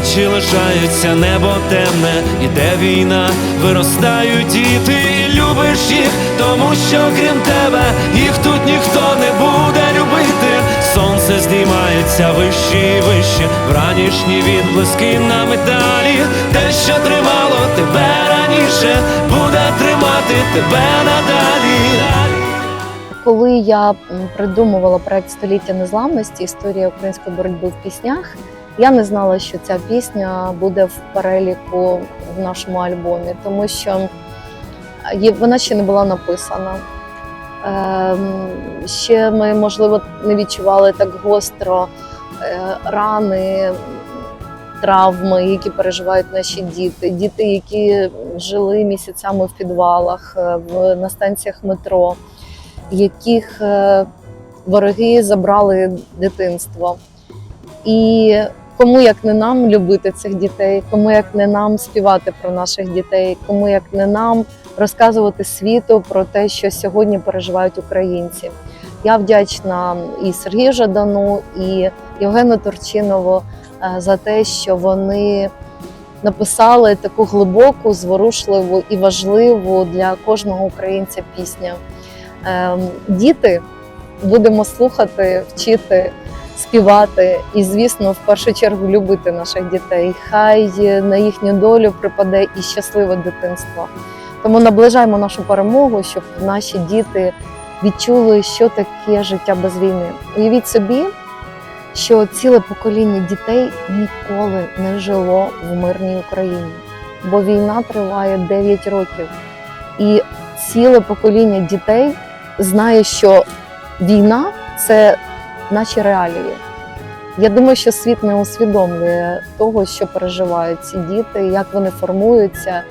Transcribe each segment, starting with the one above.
Ночі лишаються небо темне, іде війна, виростають діти, і любиш їх, тому що крім тебе їх тут ніхто не буде любити. Сонце здіймається вище і вище, вранішні відблиски на металі. Те, що тримало тебе раніше, буде тримати тебе надалі. Коли я придумувала проект століття незламності, історія української боротьби в піснях, я не знала, що ця пісня буде в переліку в нашому альбомі, тому що вона ще не була написана. Ем, Ще ми, можливо, не відчували так гостро е, рани, травми, які переживають наші діти, діти, які жили місяцями в підвалах, е, на станціях метро яких е, вороги забрали дитинство. І кому як не нам любити цих дітей, кому як не нам співати про наших дітей, кому як не нам розказувати світу про те, що сьогодні переживають українці. Я вдячна і Сергію Жадану, і Євгену Турчинову е, за те, що вони написали таку глибоку, зворушливу і важливу для кожного українця пісню. Ем, Діти будемо слухати, вчити, співати і, звісно, в першу чергу любити наших дітей. Хай на їхню долю припаде і щасливе дитинство. Тому наближаємо нашу перемогу, щоб наші діти відчули, що таке життя без війни. Уявіть собі, що ціле покоління дітей ніколи не жило в мирній Україні, бо війна триває 9 років. І ціле покоління дітей знає, що війна це наші реалії. Я думаю, що світ не усвідомлює того, що переживають ці діти, як вони формуються,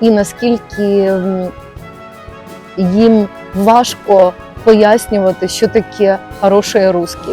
і наскільки їм важко пояснювати, що таке хороше русське.